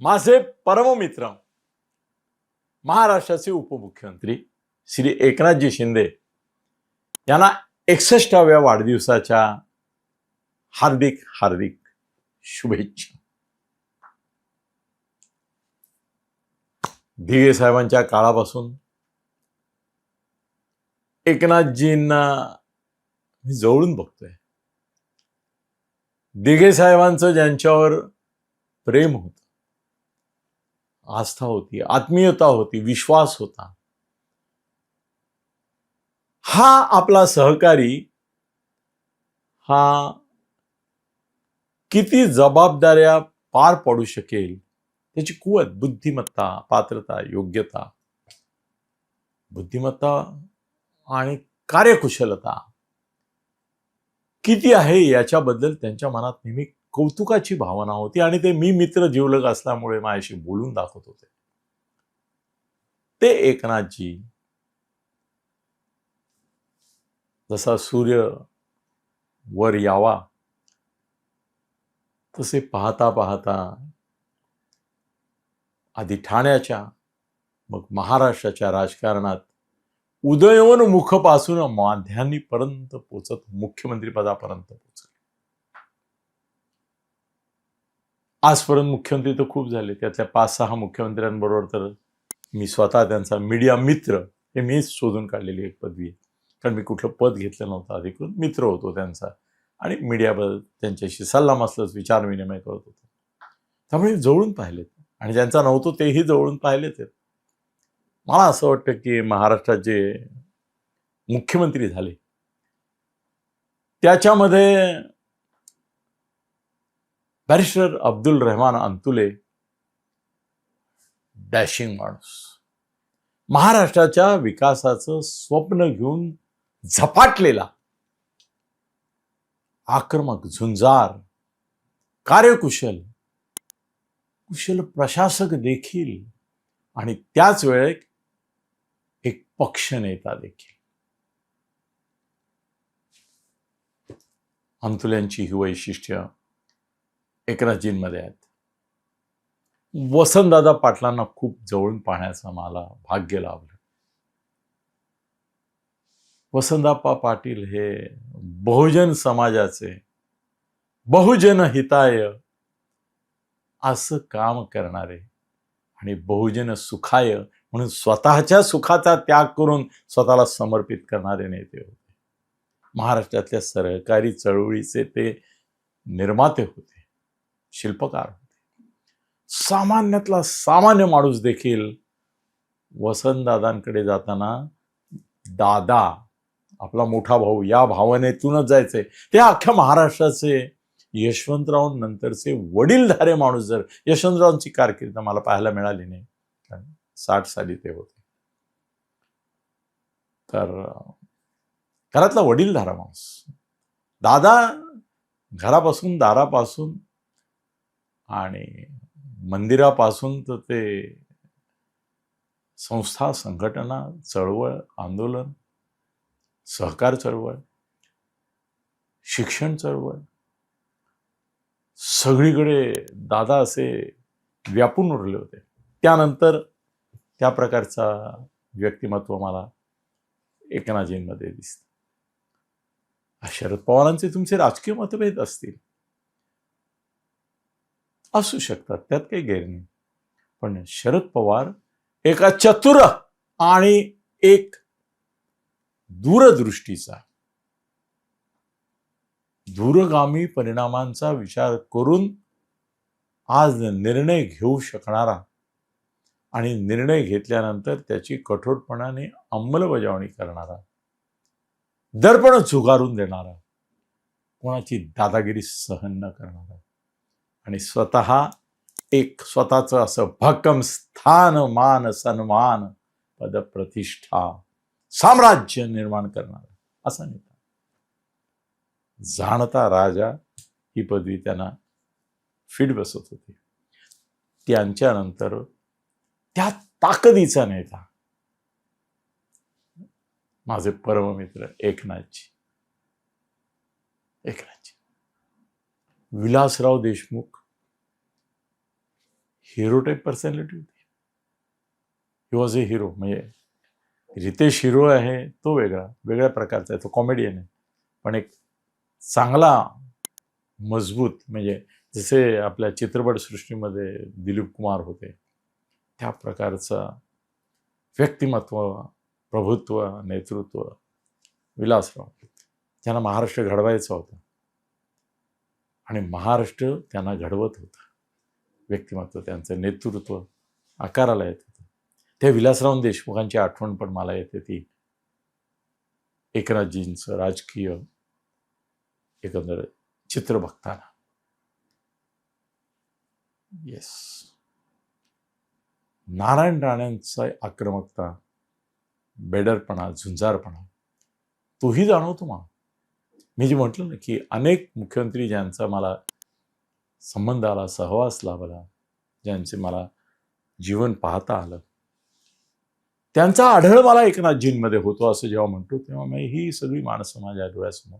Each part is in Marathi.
माझे परममित्र महाराष्ट्राचे उपमुख्यमंत्री श्री एकनाथजी शिंदे यांना एकसष्टाव्या वाढदिवसाच्या हार्दिक हार्दिक शुभेच्छा. ढिगे साहेबांच्या काळापासून एकनाथजींना मी जवळून बघतोय. दिघे साहेबांचं ज्यांच्यावर प्रेम होत आस्था होती आत्मीयता होती विश्वास होता. हा आपला सहकारी हा किती जबाबदाऱ्या पार पडू शकेल त्याची कुवत बुद्धिमत्ता पात्रता योग्यता बुद्धिमत्ता आणि कार्यकुशलता किती आहे याच्याबद्दल त्यांच्या मनात नेहमी कौतुकाची भावना होती आणि ते मी मित्र जीवलग असल्यामुळे माझ्याशी बोलून दाखवत होते. ते एकनाथजी जसा सूर्य वर यावा तसे पाहता पाहता आधी ठाण्याच्या मग महाराष्ट्राच्या राजकारणात उदयोन्मुखपासून माध्यान्नीपर्यंत पोचत मुख्यमंत्रीपदापर्यंत आजपर्यंत मुख्यमंत्री तर खूप झाले. त्यातल्या पाच सहा मुख्यमंत्र्यांबरोबर तर मी स्वतः त्यांचा मीडिया मित्र हे मीच शोधून काढलेली एक पदवी आहे. कारण मी कुठलं पद घेतलं नव्हतं अधिकृत. मित्र होतो त्यांचा. आणि मीडियाबद्दल त्यांच्याशी सल्लामसलच विचारविनिमय करत होतो. त्यामुळे जवळून पाहिलेत. आणि ज्यांचा नव्हतो तेही जवळून पाहिलेत. मला असं वाटतं की महाराष्ट्रात जे मुख्यमंत्री झाले त्याच्यामध्ये बॅरिस्टर अब्दुल रहमान अंतुले डॅशिंग माणूस. महाराष्ट्राच्या विकासाचं स्वप्न घेऊन झपाटलेला आक्रमक झुंजार कार्यकुशल कुशल प्रशासक देखील आणि त्याच वेळेत एक पक्षनेता देखील. अंतुल्यांची ही वैशिष्ट्य एकनाथजींमध्ये आहेत. वसंतदादा पाटलांना खूप जवळून पाहण्याचं मला भाग्य लाभलं. वसंतप्पा पाटील हे बहुजन समाजाचे बहुजन हिताय असं काम करणारे आणि बहुजन सुखाय म्हणून स्वतःच्या सुखाचा त्याग करून स्वतःला समर्पित करणारे नेते होते. महाराष्ट्रातल्या सहकारी चळवळीचे ते निर्माते होते. शिल्पकार. होते सामान्यातला सामान्य माणूस देखील वसंतदादांकडे जाताना दादा आपला मोठा भाऊ या भावनेतूनच जायचंय. ते अख्ख्या महाराष्ट्राचे यशवंतराव नंतरचे वडीलधारे माणूस जर यशवंतरावांची कारकीर्द मला पाहायला मिळाली नाही. कारण साठ साली ते होते. तर घरातला वडीलधारा माणूस. दादा घरापासून दारापासून आणि मंदिरापासून तर ते संस्था संघटना चळवळ आंदोलन सहकार चळवळ शिक्षण चळवळ सगळीकडे दादा असे व्यापून उरले होते. त्यानंतर त्या प्रकारचा व्यक्तिमत्व मला एकनाथजींमध्ये दिसतं. शरद पवारांचे तुमचे राजकीय मतभेद असतील. असू शकतात त्यात काही गैर नाही पण शरद पवार एका चतुर आणि एक दूरदृष्टीचा दूरगामी परिणामांचा विचार करून आज निर्णय घेऊ शकणारा आणि निर्णय घेतल्यानंतर त्याची कठोरपणाने अंमलबजावणी करणारा दर्पण झुगारून देणारा कोणाची दादागिरी सहन न करणारा आणि स्वतः एक स्वतःचं असं भक्कम स्थान मान सन्मान पदप्रतिष्ठा साम्राज्य निर्माण करणारा. असा नेता जाणता राजा ही पदवी त्यांना फिट बसत होती. त्यांच्यानंतर त्या ताकदीचा नेता माझे परममित्र Eknathji. Eknath Vilasrao Deshmukh hero type personality होती. ही वॉज ए हिरो म्हणजे रितेश हिरो आहे तो वेगळा वेगळ्या प्रकारचा आहे तो कॉमेडियन आहे. पण एक चांगला मजबूत म्हणजे जसे आपल्या चित्रपटसृष्टीमध्ये दिलीप कुमार होते त्या प्रकारचा व्यक्तिमत्व प्रभुत्व नेतृत्व विलासराव त्यांना महाराष्ट्र घडवायचा होता. आणि महाराष्ट्र त्यांना घडवत होता. व्यक्तिमत्व त्यांचं नेतृत्व आकाराला येत होतं. त्या विलासराव देशमुखांची आठवण पण मला येते ती. एकनाथजींचं राजकीय एकंदर चित्र बघताना. येस नारायण राणेंचा आक्रमकता बेडरपणा झुंजारपणा तोही जाणवतो मला. मी जे म्हटलं ना की अनेक मुख्यमंत्री ज्यांचा मला संबंध आला सहवास लाभला ज्यांचे मला जीवन पाहता आलं त्यांचा आढळ मला एकनाथजींमध्ये होतो असं जेव्हा म्हणतो तेव्हा मी ही सगळी माणसं माझ्या डोळ्यासमोर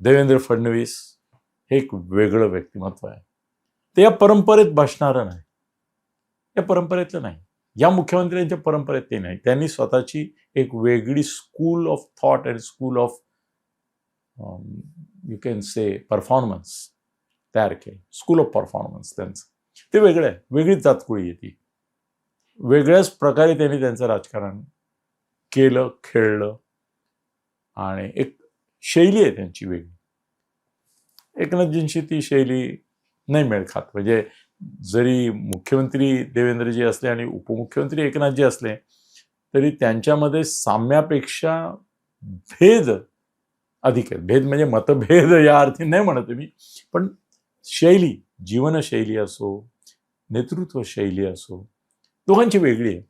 देवेंद्र फडणवीस हे एक वेगळं व्यक्तिमत्व आहे. ते या परंपरेत बसणारं नाही. या परंपरेतलं नाही. या मुख्यमंत्र्यांच्या परंपरेत ते नाही. त्यांनी स्वतःची एक वेगळी school of thought and school of you can say performance तयार केलं. स्कूल ऑफ परफॉर्मन्स त्यांचं. ते वेगळं आहे. वेगळीच जातकुळी ती. वेगळ्याच प्रकारे त्यांनी त्यांचं राजकारण केलं खेळलं आणि एक शैली आहे त्यांची वेगळी. एकनाथजींशी ती शैली नाही मेळ खात. म्हणजे जरी मुख्यमंत्री देवेंद्रजी असले आणि उपमुख्यमंत्री एकनाथजी असले तरी त्यांच्यामध्ये साम्यापेक्षा भेद अधिक आहेत. भेद म्हणजे मतभेद या अर्थी नाही म्हणत मी. पण शैली जीवनशैली असो नेतृत्व शैली असो दोघांची वेगळी आहे.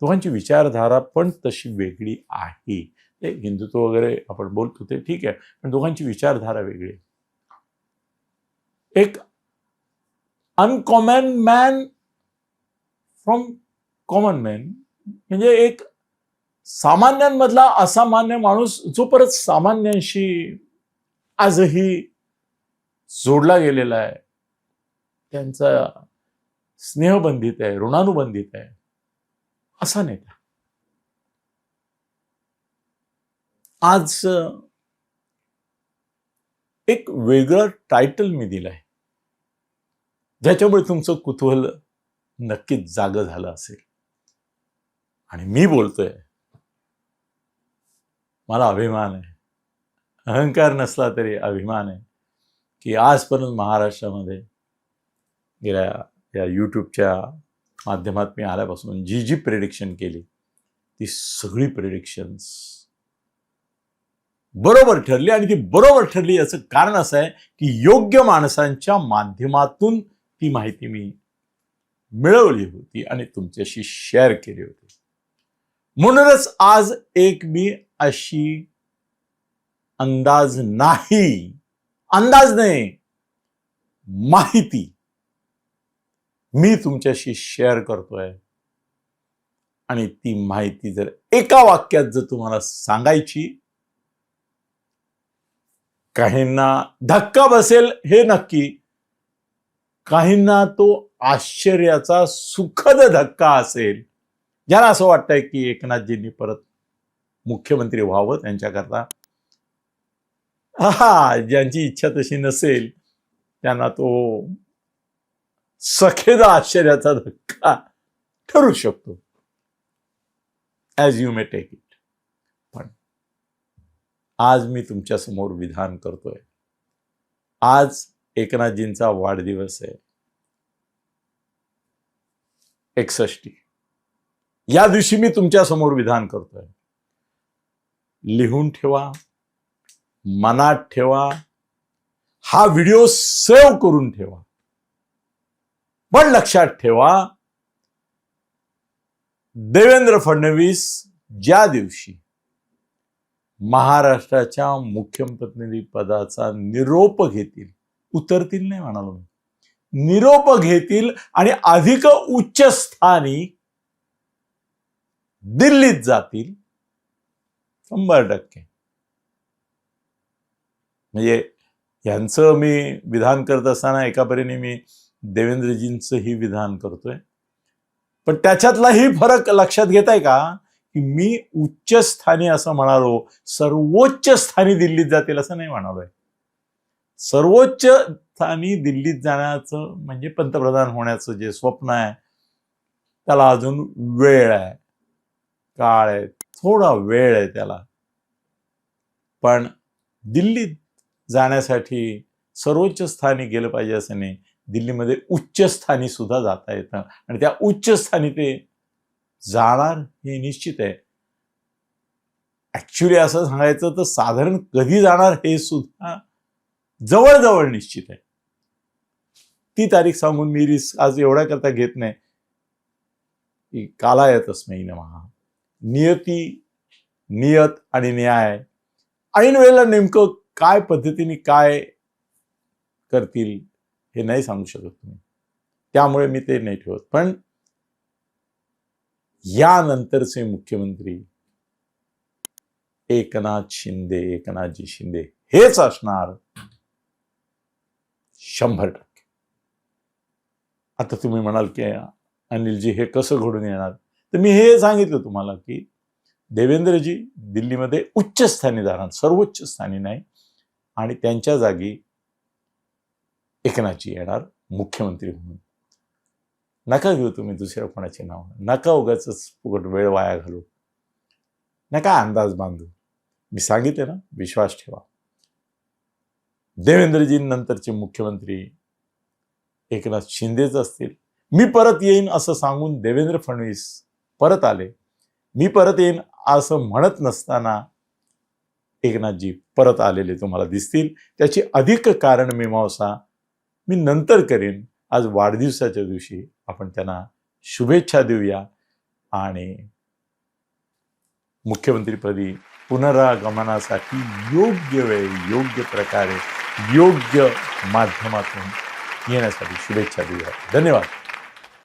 दोघांची विचारधारा पण तशी वेगळी आहे. ते हिंदुत्व वगैरे आपण बोलतो ते ठीक आहे पण दोघांची विचारधारा वेगळी आहे. एक uncommon man from common man म्हणजे एक सामान्यांमधला असामान्य माणूस जो परत सामान्यांशी आजही जोडला गेलेला आहे त्यांचा स्नेहबंधित आहे ऋणानुबंधित आहे असा नेता. आज एक वेगळं टायटल मी दिलंय. ज्याच्यामुळे तुमचं कुतूहल नक्कीच जाग झालं असेल. आणि मी बोलतोय मला अभिमान आहे. अहंकार नसला तरी अभिमान आहे. की आजपर्यंत महाराष्ट्रामध्ये गेल्या या यूट्यूबच्या माध्यमात मी आल्यापासून जी जी प्रेडिक्शन केली ती सगळी प्रेडिक्शन्स बरोबर ठरली आणि ती बरोबर ठरली याचं कारण असं आहे की योग्य माणसांच्या माध्यमातून ती माहिती मी मिळवली होती आणि तुमच्याशी शेअर केली होती. म्हणूनच आज एक मी अशी अंदाज नाही. अंदाज नाही. माहिती मी तुमच्याशी शेअर करतोय. आणि ती माहिती जर एका वाक्यात जर तुम्हाला सांगायची काहींना धक्का बसेल हे नक्की. काहींना तो आश्चर्याचा सुखद धक्का असेल. ज्याला असं वाटतंय की एकनाथजींनी परत मुख्यमंत्री व्हावं त्यांच्याकरता. हा ज्यांची इच्छा तशी नसेल त्यांना तो सखेदा आश्चर्याचा धक्का ठरू शकतो. As you may take it पण आज मी तुमच्यासमोर विधान करतोय. आज एकनाथजींचा वाढदिवस आहे. एकसष्टी. या दिवशी मी तुमच्यासमोर विधान करतोय. लिहून ठेवा मनात ठेवा हा व्हिडिओ सेव्ह करून ठेवा. पण लक्षात ठेवा देवेंद्र फडणवीस ज्या दिवशी महाराष्ट्राच्या मुख्यमंत्री पदाचा निरोप घेतील उतरतील नाही म्हणालो मी. निरोप घेतील आणि अधिक उच्चस्थानी दिल्लीत जातील शंभर टक्के. म्हणजे यांचं मी विधान करत असताना एका परीने मी देवेंद्रजींचंही विधान करतोय. पण त्याच्यातलाही फरक लक्षात घेताय का? की मी उच्च स्थानी असं म्हणालो सर्वोच्च स्थानी दिल्लीत जातील असं नाही म्हणालोय सर्वोच्च स्थानी दिल्लीत जाण्याचं म्हणजे पंतप्रधान होण्याचं जे स्वप्न आहे त्याला अजून वेळ आहे. काळ आहे थोडा वेळ आहे त्याला. पण दिल्लीत जाण्यासाठी सर्वोच्च स्थानी गेलं पाहिजे असं नाही. दिल्लीमध्ये उच्च स्थानी सुद्धा जाता येतं. आणि त्या उच्च स्थानी ते जाणार हे निश्चित आहे. ॲक्च्युली असं सांगायचं तर साधारण कधी जाणार हे सुद्धा जवळजवळ निश्चित आहे. ती तारीख सांगून मी रिस्क आज एवढ्या करता घेत नाही. की कालायतच नाही ना महा. नियती नियत आणि न्याय. ऐन वेळेला नेमकं काय पद्धतीने काय करतील हे नाही सांगू शकत तुम्ही त्यामुळे मी ते नाही ठेवत. पण यानंतरचे मुख्यमंत्री एकनाथ शिंदे एकनाथजी शिंदे हेच असणार शंभर टक्के. आता तुम्ही म्हणाल की अनिलजी हे कसं घडून येणार? तर मी हे सांगितलं तुम्हाला की देवेंद्रजी दिल्लीमध्ये उच्च स्थानी जाणार सर्वोच्च स्थानी नाही. आणि त्यांच्या जागी एकनाथजी येणार मुख्यमंत्री म्हणून. नका घेऊ तुम्ही दुसऱ्या कोणाचे नाव. नका उगाच फुकट वेळ वाया घालू. नका अंदाज बांधू. मी सांगितले ना विश्वास ठेवा. देवेंद्रजींनंतरचे मुख्यमंत्री एकनाथ शिंदेच असतील. मी परत येईन असं सांगून देवेंद्र फडणवीस परत आले. मी परत येईन असं म्हणत नसताना एकनाथजी परत आलेले तुम्हाला दिसतील. त्याची अधिक कारण मीमांसा मी नंतर करेन. आज वाढदिवसाच्या दिवशी आपण त्यांना शुभेच्छा देऊया आणि मुख्यमंत्रीपदी पुनरागमनासाठी योग्य वेळ योग्य प्रकारे योग्य माध्यमातून येण्यासाठी शुभेच्छा देऊया. धन्यवाद.